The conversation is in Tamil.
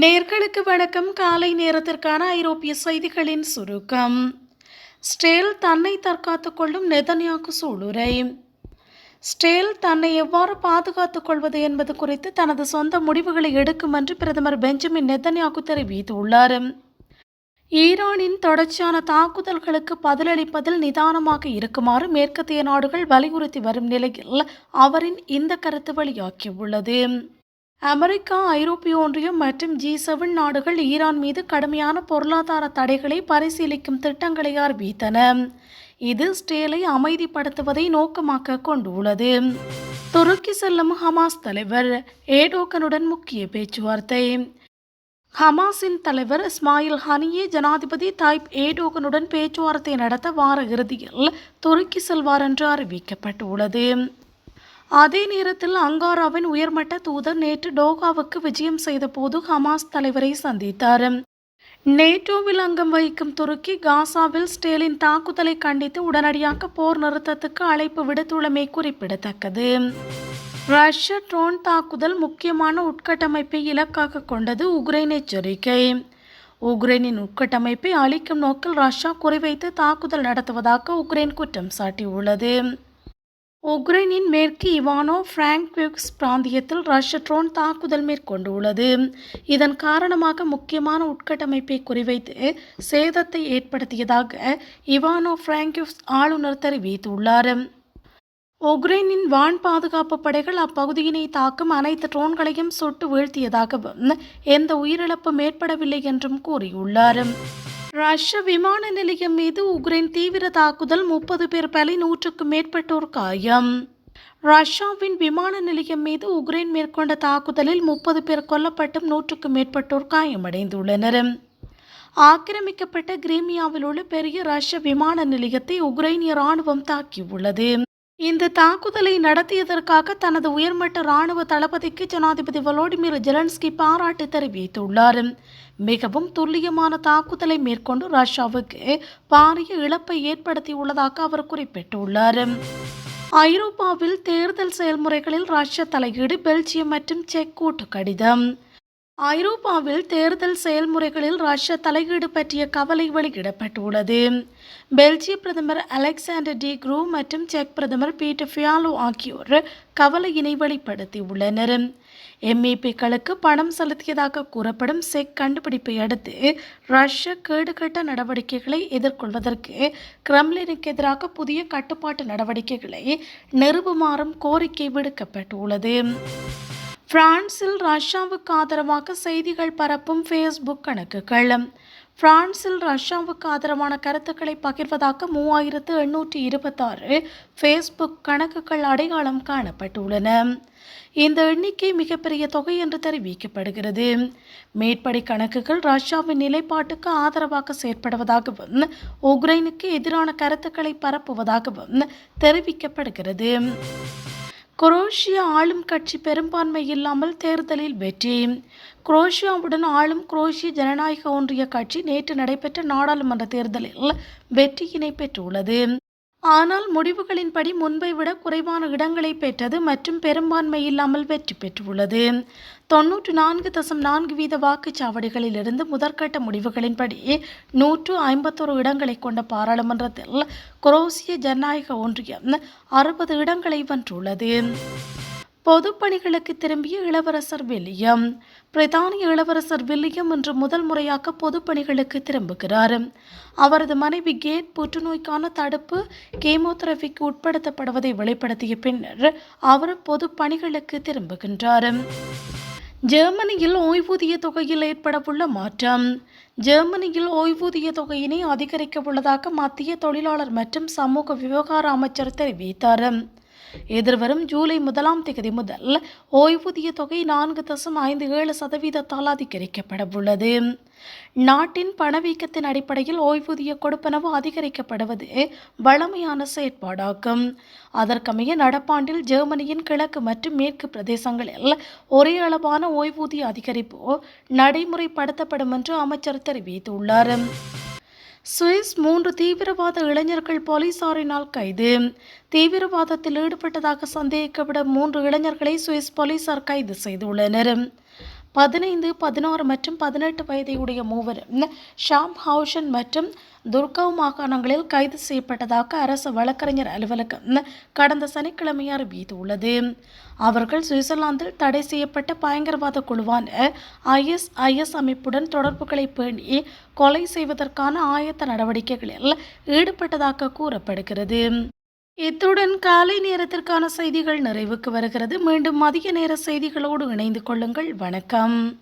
நேர்களுக்கு வணக்கம். காலை நேரத்திற்கான ஐரோப்பிய செய்திகளின் சுருக்கம். ஸ்டேல் தன்னை தற்காத்துக் கொள்ளும் நெதன்யாக்கு சூளுரை. ஸ்டேல் தன்னை எவ்வாறு பாதுகாத்துக் கொள்வது என்பது குறித்து தனது சொந்த முடிவுகளை எடுக்கும் என்று பிரதமர் பெஞ்சமின் நெதன்யாக்கு தெரிவித்துள்ளார். ஈரானின் தொடர்ச்சியான தாக்குதல்களுக்கு பதிலளிப்பதில் நிதானமாக இருக்குமாறு மேற்கத்திய நாடுகள் வலியுறுத்தி வரும் நிலையில் அவரின் இந்த கருத்து வெளியாகியுள்ளது. அமெரிக்கா ஐரோப்பிய ஒன்றியம் மற்றும் ஜி செவன் நாடுகள் ஈரான் மீது கடுமையான பொருளாதார தடைகளை பரிசீலிக்கும் திட்டங்களை அறிவித்தன. இது ஸ்டேலை அமைதிப்படுத்துவதை நோக்கமாக கொண்டுள்ளது. துருக்கி செல்லும் ஹமாஸ் தலைவர் ஏடோகனுடன் முக்கிய பேச்சுவார்த்தை. ஹமாஸின் தலைவர் இஸ்மாயில் ஹனியே ஜனாதிபதி தாய்ப் ஏடோகனுடன் பேச்சுவார்த்தை நடத்த வார இறுதியில் துருக்கி செல்வார் என்று அறிவிக்கப்பட்டுள்ளது. அதே நேரத்தில் அங்காராவின் உயர்மட்ட தூதர் நேற்று டோகாவுக்கு விஜயம் செய்தபோது ஹமாஸ் தலைவரை சந்தித்தார். நேட்டோவில் அங்கம் வகிக்கும் துருக்கி காசாவில் ஸ்டேலின் தாக்குதலை கண்டித்து உடனடியாக போர் நிறுத்தத்துக்கு அழைப்பு விடுத்துள்ளமை குறிப்பிடத்தக்கது. ரஷ்ய ட்ரோன் தாக்குதல் முக்கியமான உட்கட்டமைப்பை இலக்காக கொண்டது உக்ரைன் எச்சரிக்கை. உக்ரைனின் உட்கட்டமைப்பை அழிக்கும் நோக்கில் ரஷ்யா குறிவைத்து தாக்குதல் நடத்துவதாக உக்ரைன் குற்றம் சாட்டியுள்ளது. உக்ரைனின் மேற்கு இவானோ பிராங்க்விக்ஸ் பிராந்தியத்தில் ரஷ்ய ட்ரோன் தாக்குதல் மேற்கொண்டுள்ளது. இதன் காரணமாக முக்கியமான உட்கட்டமைப்பை குறிவைத்து சேதத்தை ஏற்படுத்தியதாக இவானோ பிராங்க்விக்ஸ் ஆளுநர் தெரிவித்துள்ளார். உக்ரைனின் வான் பாதுகாப்பு படைகள் அப்பகுதியினை தாக்கும் அனைத்து ட்ரோன்களையும் சுட்டு வீழ்த்தியதாகவும் எந்த உயிரிழப்பும் ஏற்படவில்லை என்றும் கூறியுள்ளார். ரஷ்ய விமான நிலையம் மீது உக்ரைன் தீவிர தாக்குதல் முப்பது பேர் பலி நூற்றுக்கும் மேற்பட்டோர் காயம். ரஷ்யாவின் விமான நிலையம் மீது உக்ரைன் மேற்கொண்ட தாக்குதலில் முப்பது பேர் கொல்லப்பட்டும் நூற்றுக்கும் மேற்பட்டோர் காயமடைந்துள்ளனர். ஆக்கிரமிக்கப்பட்ட கிரீமியாவில் உள்ள பெரிய ரஷ்ய விமான நிலையத்தை உக்ரைனிய ராணுவம் தாக்கியுள்ளது. இந்த தாக்குதலை நடத்தியதற்காக தனது உயர்மட்ட ராணுவ தளபதிக்கு ஜனாதிபதி வலோடிமிர் ஜெலன்ஸ்கி பாராட்டு தெரிவித்துள்ளார். மிகவும் துல்லியமான தாக்குதலை மேற்கொண்டு ரஷ்யாவுக்கு பாரிய இழப்பை ஏற்படுத்தியுள்ளதாக அவர் குறிப்பிட்டுள்ளார். ஐரோப்பாவில் தேர்தல் செயல்முறைகளில் ரஷ்ய தலையீடு பெல்ஜியம் மற்றும் செக் கூட்டு கடிதம். ஐரோப்பாவில் தேர்தல் செயல்முறைகளில் ரஷ்ய தலையீடு பற்றிய கவலை வெளியிடப்பட்டுள்ளது. பெல்ஜிய பிரதமர் அலெக்சாண்டர் டி குரூ மற்றும் செக் பிரதமர் பீட்டர் ஃபியாலோ ஆகியோர் கவலையினை வெளிப்படுத்தியுள்ளனர். எம்இபிக்களுக்கு பணம் செலுத்தியதாக கூறப்படும் செக் கண்டுபிடிப்பை அடுத்து ரஷ்ய கேடுகட்ட நடவடிக்கைகளை எதிர்கொள்வதற்கு கிரெம்லினுக்கு எதிராக புதிய கட்டுப்பாட்டு நடவடிக்கைகளை நிறுவுமாறும் கோரிக்கை விடுக்கப்பட்டுள்ளது. பிரான்சில் ரஷ்யாவுக்கு ஆதரவாக செய்திகள் பரப்பும் ஃபேஸ்புக் கணக்குகள். பிரான்சில் ரஷ்யாவுக்கு ஆதரவான கருத்துக்களை பகிர்வதாக மூவாயிரத்து எண்ணூற்றி இருபத்தாறு ஃபேஸ்புக் கணக்குகள் அடையாளம் காணப்பட்டுள்ளன. இந்த எண்ணிக்கை மிகப்பெரிய தொகை என்று தெரிவிக்கப்படுகிறது. மேற்படி கணக்குகள் ரஷ்யாவின் நிலைப்பாட்டுக்கு ஆதரவாக செயற்படுவதாகவும் உக்ரைனுக்கு எதிரான கருத்துக்களை பரப்புவதாகவும் தெரிவிக்கப்படுகிறது. குரோஷியா ஆளும் கட்சி பெரும்பான்மை இல்லாமல் தேர்தலில் வெற்றி. குரோஷியாவுடன் ஆளும் குரோஷிய ஜனநாயக ஒன்றிய கட்சி நேற்று நடைபெற்ற நாடாளுமன்ற தேர்தலில் வெற்றியினை பெற்றுள்ளது ஆனால் முடிவுகளின்படி முன்பை விட குறைவான இடங்களை பெற்றது மற்றும் பெரும்பான்மை இல்லாமல் வெற்றி பெற்றுள்ளது. தொன்னூற்று நான்கு தசம் நான்கு வீத வாக்குச்சாவடிகளிலிருந்து முதற்கட்ட முடிவுகளின்படி நூற்று ஐம்பத்தொரு இடங்களை கொண்ட பாராளுமன்றத்தில் குரோசிய ஜனநாயக ஒன்றியம் அறுபது இடங்களை வென்றுள்ளது. பொதுப்பணிகளுக்கு திரும்பிய இளவரசர் வில்லியம். பிரித்தானிய இளவரசர் வில்லியம் இன்று முதல் முறையாக பொதுப்பணிகளுக்கு திரும்புகிறார். அவரது மனைவி கேட் புற்றுநோய்க்கான தடுப்பு கீமோதெரபிக்கு உட்படுத்தப்படுவதை வெளிப்படுத்திய பின்னர் அவர் பொதுப்பணிகளுக்கு திரும்புகின்றார். ஜெர்மனியில் ஓய்வூதிய தொகையில் ஏற்படவுள்ள மாற்றம். ஜெர்மனியில் ஓய்வூதிய தொகையினை அதிகரிக்க உள்ளதாக மத்திய தொழிலாளர் மற்றும் சமூக விவகார அமைச்சர் தெரிவித்தார். எதிர்வரும் ஜூலை முதலாம் தேதி முதல் ஓய்வூதிய தொகை நான்கு தசம் ஐந்து ஏழு சதவீதத்தால் அதிகரிக்கப்பட உள்ளது நாட்டின் பணவீக்கத்தின் அடிப்படையில் ஓய்வூதிய கொடுப்பனவு அதிகரிக்கப்படுவது வளமையான செயற்பாடாகும். அதற்கமைய நடப்பாண்டில் ஜெர்மனியின் கிழக்கு மற்றும் மேற்கு பிரதேசங்களில் ஒரே அளவான ஓய்வூதிய அதிகரிப்பு நடைமுறைப்படுத்தப்படும் என்று அமைச்சர் தெரிவித்துள்ளார். சுவிஸ் மூன்று தீவிரவாத இளைஞர்கள் போலீசாரினால் கைது. தீவிரவாதத்தில் ஈடுபட்டதாக சந்தேகிக்கப்படும் மூன்று இளைஞர்களை சுவிஸ் போலீசார் கைது செய்துள்ளனர். பதினைந்து பதினாறு மற்றும் பதினெட்டு வயதையுடைய மூவர் ஷாம் ஹவுஷன் மற்றும் துர்காவ் மாகாணங்களில் கைது செய்யப்பட்டதாக அரசு வழக்கறிஞர் அலுவலகம் கடந்த சனிக்கிழமை அறிவித்துள்ளது. அவர்கள் சுவிட்சர்லாந்தில் தடை செய்யப்பட்ட பயங்கரவாத குழுவான ஐஎஸ்ஐஎஸ் அமைப்புடன் தொடர்புகளை பேணி கொலை செய்வதற்கான ஆயத்த நடவடிக்கைகளில் ஈடுபட்டதாக கூறப்படுகிறது. இத்துடன் காலை நேரத்திற்கான செய்திகள் நிறைவுக்கு வருகிறது. மீண்டும் மதிய நேர செய்திகளோடு இணைந்து கொள்ளுங்கள். வணக்கம்.